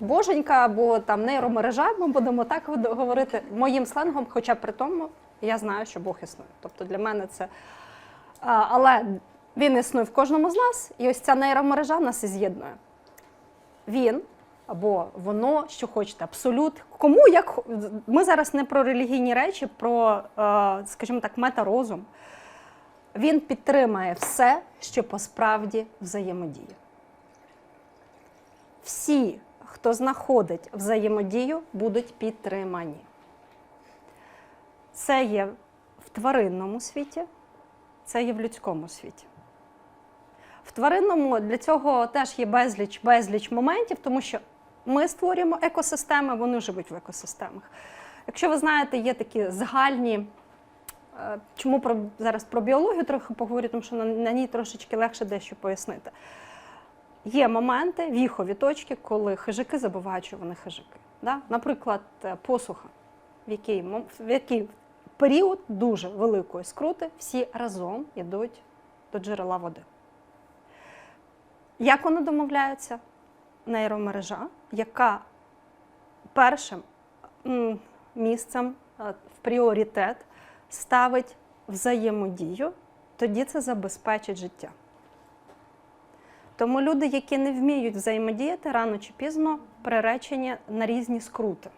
Боженька або там нейромережа, ми будемо так говорити моїм сленгом, хоча при тому я знаю, що Бог існує. Тобто для мене це. Але він існує в кожному з нас, і ось ця нейромережа нас і з'єднує. Він або воно, що хочете, абсолют. Кому як ми зараз не про релігійні речі, про, скажімо так, метарозум. Він підтримає все, що посправді взаємодіє. Всі, хто знаходить взаємодію, будуть підтримані. Це є в тваринному світі, це є в людському світі. В тваринному для цього теж є безліч, безліч моментів, тому що ми створюємо екосистеми, вони живуть в екосистемах. Якщо ви знаєте, є такі загальні. е, Чому про, зараз про біологію трохи поговорю, тому що на, на ній трошечки легше дещо пояснити. Є моменти, віхові точки, коли хижаки забувають, що вони хижаки. Да? Наприклад, е, посуха, в який, в який період дуже великої скрути всі разом йдуть до джерела води. Як вони домовляються? Нейромережа, яка першим місцем е, в пріоритет ставить взаємодію, тоді це забезпечить життя. Тому люди, які не вміють взаємодіяти, рано чи пізно приречені на різні скрути.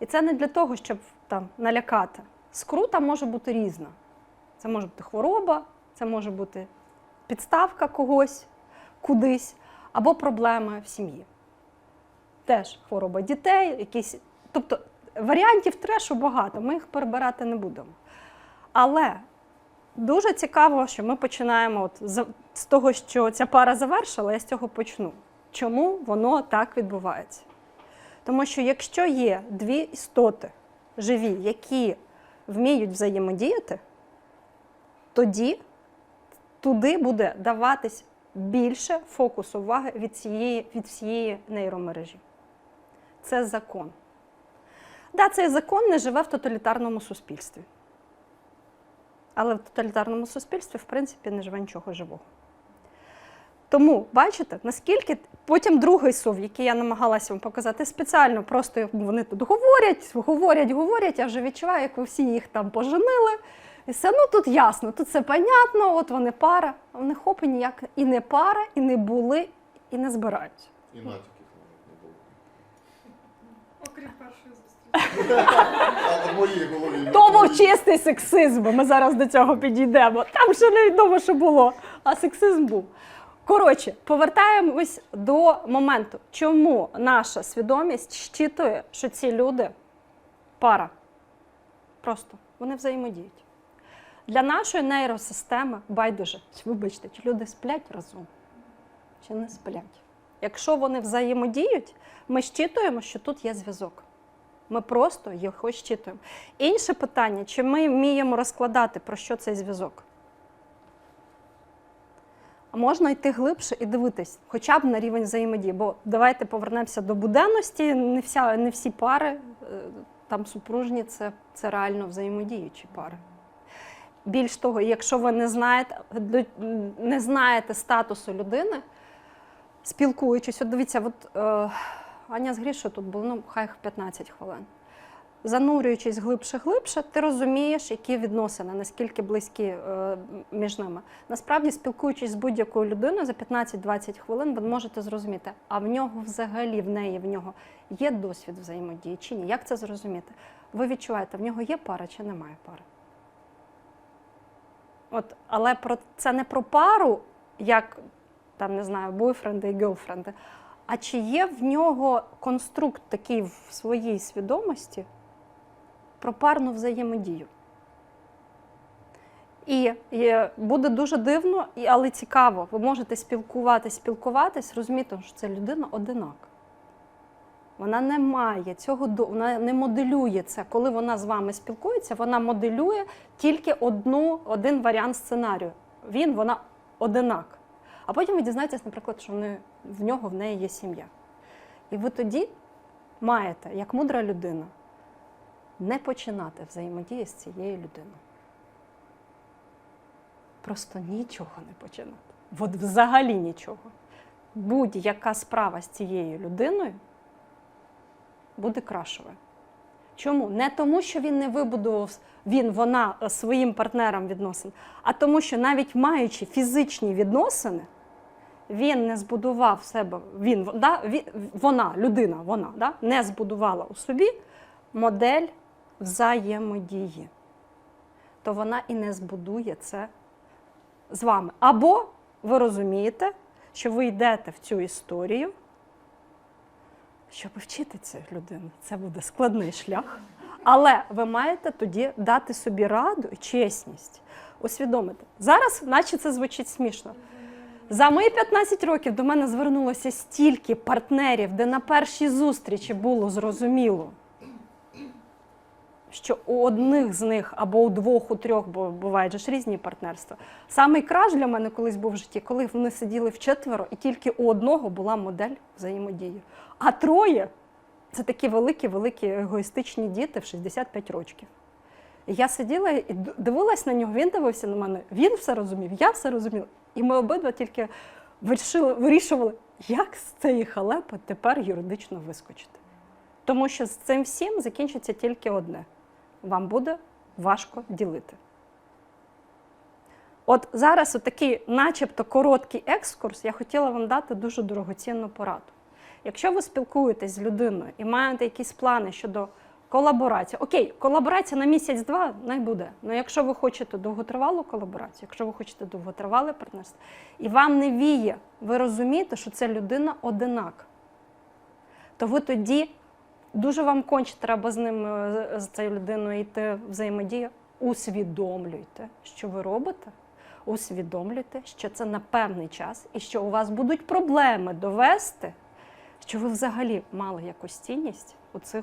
І це не для того, щоб там налякати. Скрута може бути різна. Це може бути хвороба, це може бути підставка когось кудись, або проблеми в сім'ї. Теж хвороба дітей, якісь. Тобто варіантів трешу багато, ми їх перебирати не будемо. Але дуже цікаво, що ми починаємо от з, того, що ця пара завершила, я з цього почну. Чому воно так відбувається? Тому що якщо є дві істоти живі, які вміють взаємодіяти, тоді туди буде даватись більше фокусу уваги від, цієї, від всієї нейромережі. Це закон. Да, цей закон не живе в тоталітарному суспільстві. Але в тоталітарному суспільстві, в принципі, не живе нічого живого. Тому бачите, наскільки потім другий сув, який я намагалася вам показати спеціально, просто вони тут говорять, говорять, говорять, я вже відчуваю, як ви всі їх там поженили. І все, ну тут ясно, тут все понятно, от вони пара. А вони хоп, і ніяк і не пара, і не були, і не збираються. І натяків не було. Окрім першої зустрічі. Але в моїй голові. не То був чистий сексизм, ми зараз до цього підійдемо. Там ще невідомо, що було, а сексизм був. Коротше, повертаємось до моменту, чому наша свідомість щитує, що ці люди пара. Просто вони взаємодіють. Для нашої нейросистеми байдуже, вибачте, чи люди сплять разом, чи не сплять. Якщо вони взаємодіють, ми щитуємо, що тут є зв'язок. Ми просто його щитуємо. Інше питання, чи ми вміємо розкладати, про що цей зв'язок? Можна йти глибше і дивитись, хоча б на рівень взаємодії. Бо давайте повернемося до буденності. Не, вся, не всі пари, е, там супружні, це, це реально взаємодіючі пари. Більш того, якщо ви не знаєте, не знаєте статусу людини, спілкуючись, от дивіться, от, е, Аня з Грішою тут було, ну, хай 15 хвилин. Занурюючись глибше-глибше, ти розумієш, які відносини, наскільки близькі е, між ними. Насправді, спілкуючись з будь-якою людиною за 15-20 хвилин, ви можете зрозуміти, а в нього взагалі, в неї, в нього є досвід взаємодії чи ні? Як це зрозуміти? Ви відчуваєте, в нього є пара чи немає пари? От, але про це не про пару, як там не знаю, бойфренди і гелфренди, а чи є в нього конструкт такий в своїй свідомості про парну взаємодію? І, буде дуже дивно, але цікаво. Ви можете спілкуватись, спілкуватись, розуміти, що це людина одинак. Вона не має цього, вона не моделює це. Коли вона з вами спілкується, вона моделює тільки одну, один варіант сценарію. Він, вона одинак. А потім ви дізнаєтесь, наприклад, що вони, в нього в неї є сім'я. І ви тоді маєте, як мудра людина, не починати взаємодії з цією людиною. Просто нічого не починати. От взагалі нічого. Будь-яка справа з цією людиною буде крашове. Чому? Не тому, що він не вибудував він, вона е, своїм партнерам відносин, а тому, що навіть маючи фізичні відносини, він не збудував себе, він, да, він, вона, людина, вона да, не збудувала у собі модель взаємодії. То вона і не збудує це з вами. Або ви розумієте, що ви йдете в цю історію, щоб вчити цю людину. Це буде складний шлях. Але ви маєте тоді дати собі раду і чесність, усвідомити. Зараз, наче це звучить смішно. За мої 15 років до мене звернулося стільки партнерів, де на першій зустрічі було зрозуміло, що у одних з них або у двох, у трьох, бо бувають же ж різні партнерства. Самий краш для мене колись був в житті, коли вони сиділи вчетверо, і тільки у одного була модель взаємодії. А троє це такі великі, великі егоїстичні діти в 65 років. Я сиділа і дивилась на нього, він дивився на мене, він все розумів, я все розуміла. І ми обидва тільки вирішили, вирішували, як з цієї халепи тепер юридично вискочити. Тому що з цим всім закінчиться тільки одне: вам буде важко ділити. От зараз такий, начебто, короткий екскурс, я хотіла вам дати дуже дорогоцінну пораду. Якщо ви спілкуєтесь з людиною і маєте якісь плани щодо колаборації, окей, колаборація на місяць-два не буде. Але якщо ви хочете довготривалу колаборацію, якщо ви хочете довготривале партнерство, і вам не віє, ви розумієте, що це людина одинак, то ви тоді дуже вам конче треба з ним е, з цією людиною йти взаємодію. Усвідомлюйте, що ви робите. Усвідомлюйте, що це на певний час і що у вас будуть проблеми довести, що ви взагалі мали якусь цінність у цих